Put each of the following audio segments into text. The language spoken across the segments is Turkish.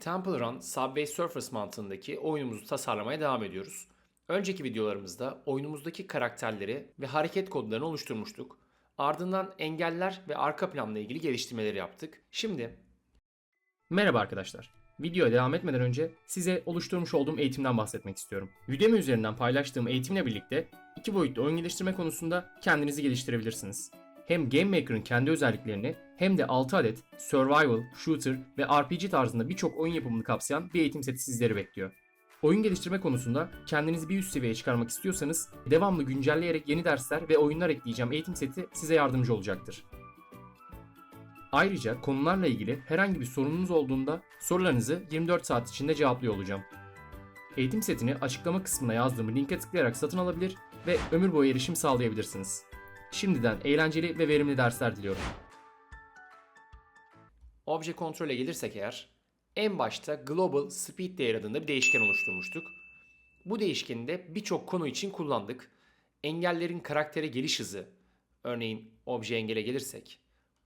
Temple Run Subway Surfers mantığındaki oyunumuzu tasarlamaya devam ediyoruz. Önceki videolarımızda oyunumuzdaki karakterleri ve hareket kodlarını oluşturmuştuk. Ardından engeller ve arka planla ilgili geliştirmeleri yaptık. Şimdi Merhaba arkadaşlar. Videoya devam etmeden önce size oluşturmuş olduğum eğitimden bahsetmek istiyorum. Udemy üzerinden paylaştığım eğitimle birlikte iki boyutlu oyun geliştirme konusunda kendinizi geliştirebilirsiniz. Hem Game Maker'ın kendi özelliklerini hem de 6 adet survival, shooter ve RPG tarzında birçok oyun yapımını kapsayan bir eğitim seti sizleri bekliyor. Oyun geliştirme konusunda kendinizi bir üst seviyeye çıkarmak istiyorsanız devamlı güncelleyerek yeni dersler ve oyunlar ekleyeceğim eğitim seti size yardımcı olacaktır. Ayrıca konularla ilgili herhangi bir sorununuz olduğunda sorularınızı 24 saat içinde cevaplıyor olacağım. Eğitim setini açıklama kısmına yazdığım linke tıklayarak satın alabilir ve ömür boyu erişim sağlayabilirsiniz. Şimdiden eğlenceli ve verimli dersler diliyorum. obje kontrole gelirsek eğer en başta Global Speed Değer adında bir değişken oluşturmuştuk. Bu değişkeni de birçok konu için kullandık. Engellerin karaktere geliş hızı, örneğin obje engele gelirsek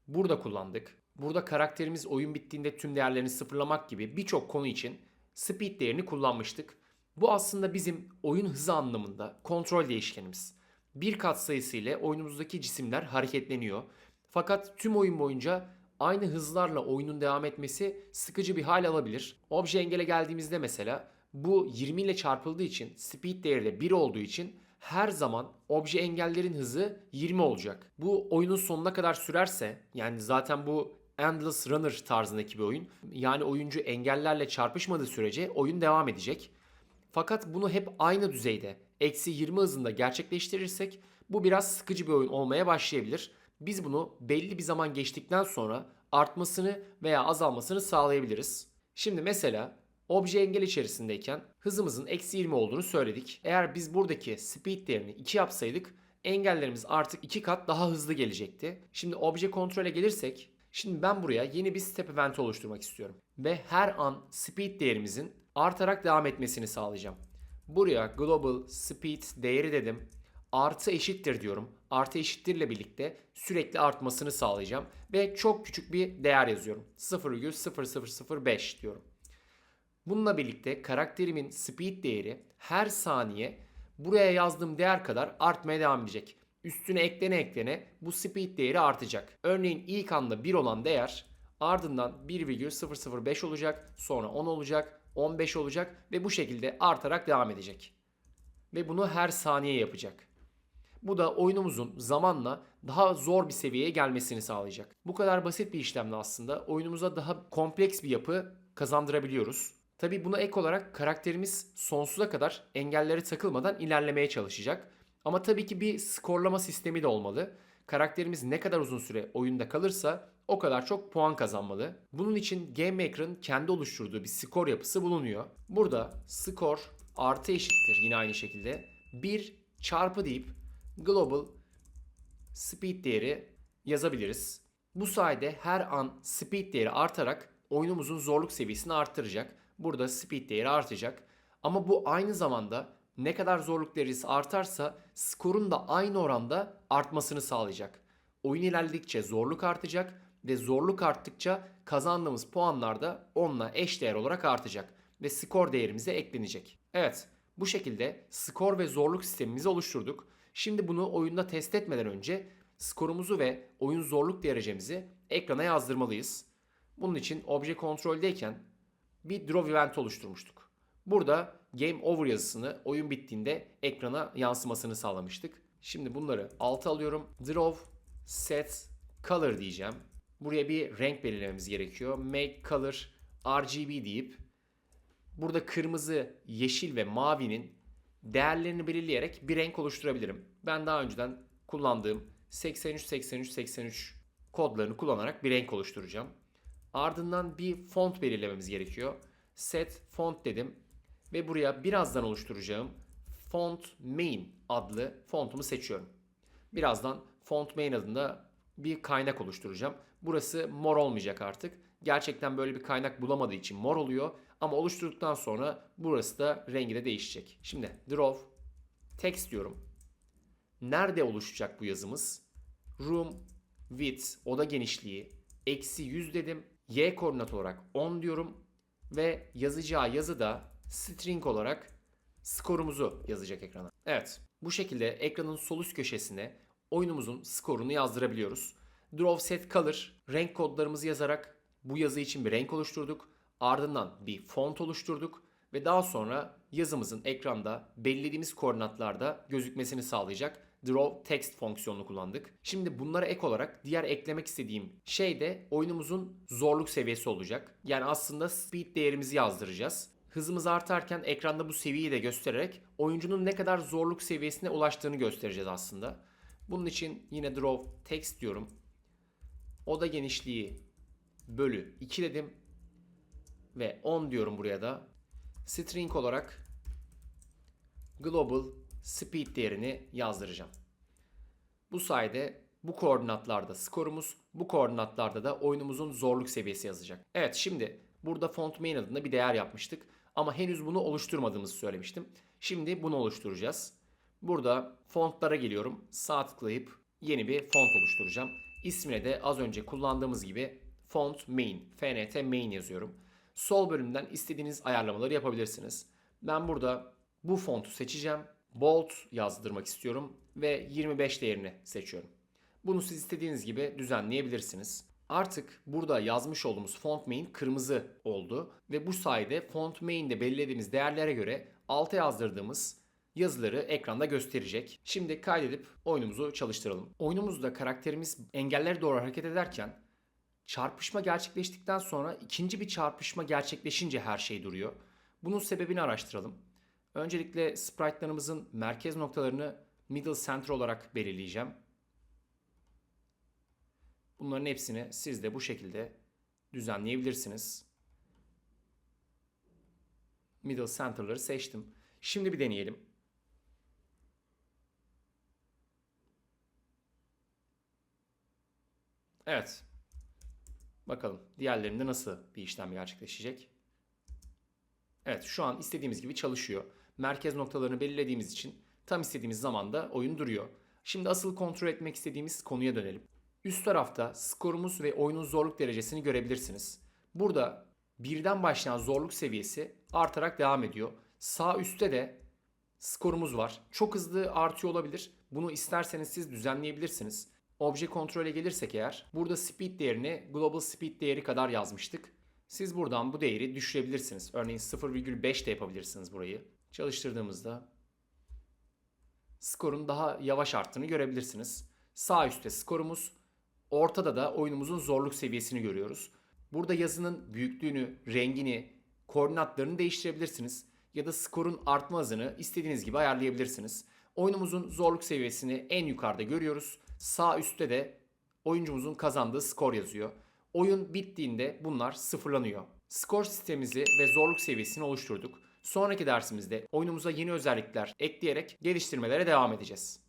burada kullandık. Burada karakterimiz oyun bittiğinde tüm değerlerini sıfırlamak gibi birçok konu için speed değerini kullanmıştık. Bu aslında bizim oyun hızı anlamında kontrol değişkenimiz. Bir katsayısı ile oyunumuzdaki cisimler hareketleniyor. Fakat tüm oyun boyunca aynı hızlarla oyunun devam etmesi sıkıcı bir hal alabilir. Obje engele geldiğimizde mesela bu 20 ile çarpıldığı için speed değeri de 1 olduğu için her zaman obje engellerin hızı 20 olacak. Bu oyunun sonuna kadar sürerse yani zaten bu Endless Runner tarzındaki bir oyun. Yani oyuncu engellerle çarpışmadığı sürece oyun devam edecek. Fakat bunu hep aynı düzeyde eksi 20 hızında gerçekleştirirsek bu biraz sıkıcı bir oyun olmaya başlayabilir. Biz bunu belli bir zaman geçtikten sonra artmasını veya azalmasını sağlayabiliriz. Şimdi mesela obje engel içerisindeyken hızımızın eksi 20 olduğunu söyledik. Eğer biz buradaki speed değerini 2 yapsaydık engellerimiz artık 2 kat daha hızlı gelecekti. Şimdi obje kontrole gelirsek Şimdi ben buraya yeni bir step event oluşturmak istiyorum. Ve her an speed değerimizin artarak devam etmesini sağlayacağım. Buraya global speed değeri dedim. Artı eşittir diyorum. Artı eşittirle birlikte sürekli artmasını sağlayacağım. Ve çok küçük bir değer yazıyorum. 0,0005 diyorum. Bununla birlikte karakterimin speed değeri her saniye buraya yazdığım değer kadar artmaya devam edecek. Üstüne eklene eklene bu speed değeri artacak. Örneğin ilk anda 1 olan değer ardından 1,005 olacak, sonra 10 olacak, 15 olacak ve bu şekilde artarak devam edecek. Ve bunu her saniye yapacak. Bu da oyunumuzun zamanla daha zor bir seviyeye gelmesini sağlayacak. Bu kadar basit bir işlemle aslında oyunumuza daha kompleks bir yapı kazandırabiliyoruz. Tabi buna ek olarak karakterimiz sonsuza kadar engellere takılmadan ilerlemeye çalışacak. Ama tabii ki bir skorlama sistemi de olmalı. Karakterimiz ne kadar uzun süre oyunda kalırsa o kadar çok puan kazanmalı. Bunun için Game Maker'ın kendi oluşturduğu bir skor yapısı bulunuyor. Burada skor artı eşittir yine aynı şekilde 1 çarpı deyip global speed değeri yazabiliriz. Bu sayede her an speed değeri artarak oyunumuzun zorluk seviyesini arttıracak. Burada speed değeri artacak. Ama bu aynı zamanda ne kadar zorluk derecesi artarsa skorun da aynı oranda artmasını sağlayacak. Oyun ilerledikçe zorluk artacak ve zorluk arttıkça kazandığımız puanlar da onunla eşdeğer olarak artacak ve skor değerimize eklenecek. Evet, bu şekilde skor ve zorluk sistemimizi oluşturduk. Şimdi bunu oyunda test etmeden önce skorumuzu ve oyun zorluk derecemizi ekrana yazdırmalıyız. Bunun için obje kontroldeyken bir draw event oluşturmuştuk. Burada game over yazısını oyun bittiğinde ekrana yansımasını sağlamıştık. Şimdi bunları alta alıyorum. Draw set color diyeceğim. Buraya bir renk belirlememiz gerekiyor. Make color RGB deyip burada kırmızı, yeşil ve mavinin değerlerini belirleyerek bir renk oluşturabilirim. Ben daha önceden kullandığım 83 83 83 kodlarını kullanarak bir renk oluşturacağım. Ardından bir font belirlememiz gerekiyor. Set font dedim ve buraya birazdan oluşturacağım font main adlı fontumu seçiyorum. Birazdan font main adında bir kaynak oluşturacağım. Burası mor olmayacak artık. Gerçekten böyle bir kaynak bulamadığı için mor oluyor. Ama oluşturduktan sonra burası da rengi de değişecek. Şimdi draw text diyorum. Nerede oluşacak bu yazımız? Room width oda genişliği eksi 100 dedim. Y koordinat olarak 10 diyorum. Ve yazacağı yazı da string olarak skorumuzu yazacak ekrana. Evet, bu şekilde ekranın sol üst köşesine oyunumuzun skorunu yazdırabiliyoruz. Draw set color renk kodlarımızı yazarak bu yazı için bir renk oluşturduk. Ardından bir font oluşturduk ve daha sonra yazımızın ekranda belirlediğimiz koordinatlarda gözükmesini sağlayacak draw text fonksiyonunu kullandık. Şimdi bunlara ek olarak diğer eklemek istediğim şey de oyunumuzun zorluk seviyesi olacak. Yani aslında speed değerimizi yazdıracağız. Hızımız artarken ekranda bu seviyeyi de göstererek oyuncunun ne kadar zorluk seviyesine ulaştığını göstereceğiz aslında. Bunun için yine draw text diyorum. Oda genişliği bölü 2 dedim. Ve 10 diyorum buraya da. String olarak global speed değerini yazdıracağım. Bu sayede bu koordinatlarda skorumuz, bu koordinatlarda da oyunumuzun zorluk seviyesi yazacak. Evet şimdi burada font main adında bir değer yapmıştık. Ama henüz bunu oluşturmadığımızı söylemiştim. Şimdi bunu oluşturacağız. Burada fontlara geliyorum. Sağ tıklayıp yeni bir font oluşturacağım. İsmine de az önce kullandığımız gibi font main, fnt main yazıyorum. Sol bölümden istediğiniz ayarlamaları yapabilirsiniz. Ben burada bu fontu seçeceğim. Bold yazdırmak istiyorum ve 25 değerini seçiyorum. Bunu siz istediğiniz gibi düzenleyebilirsiniz. Artık burada yazmış olduğumuz font main kırmızı oldu ve bu sayede font main'de belirlediğimiz değerlere göre alta yazdırdığımız yazıları ekranda gösterecek. Şimdi kaydedip oyunumuzu çalıştıralım. Oyunumuzda karakterimiz engellere doğru hareket ederken çarpışma gerçekleştikten sonra ikinci bir çarpışma gerçekleşince her şey duruyor. Bunun sebebini araştıralım. Öncelikle sprite'larımızın merkez noktalarını middle center olarak belirleyeceğim. Bunların hepsini siz de bu şekilde düzenleyebilirsiniz. Middle center'ları seçtim. Şimdi bir deneyelim. Evet. Bakalım diğerlerinde nasıl bir işlem gerçekleşecek. Evet şu an istediğimiz gibi çalışıyor. Merkez noktalarını belirlediğimiz için tam istediğimiz zamanda oyun duruyor. Şimdi asıl kontrol etmek istediğimiz konuya dönelim. Üst tarafta skorumuz ve oyunun zorluk derecesini görebilirsiniz. Burada birden başlayan zorluk seviyesi artarak devam ediyor. Sağ üstte de skorumuz var. Çok hızlı artıyor olabilir. Bunu isterseniz siz düzenleyebilirsiniz. Obje kontrole gelirsek eğer burada speed değerini global speed değeri kadar yazmıştık. Siz buradan bu değeri düşürebilirsiniz. Örneğin 0,5 de yapabilirsiniz burayı. Çalıştırdığımızda skorun daha yavaş arttığını görebilirsiniz. Sağ üstte skorumuz, ortada da oyunumuzun zorluk seviyesini görüyoruz. Burada yazının büyüklüğünü, rengini, koordinatlarını değiştirebilirsiniz ya da skorun artma hızını istediğiniz gibi ayarlayabilirsiniz. Oyunumuzun zorluk seviyesini en yukarıda görüyoruz. Sağ üstte de oyuncumuzun kazandığı skor yazıyor. Oyun bittiğinde bunlar sıfırlanıyor. Skor sistemimizi ve zorluk seviyesini oluşturduk. Sonraki dersimizde oyunumuza yeni özellikler ekleyerek geliştirmelere devam edeceğiz.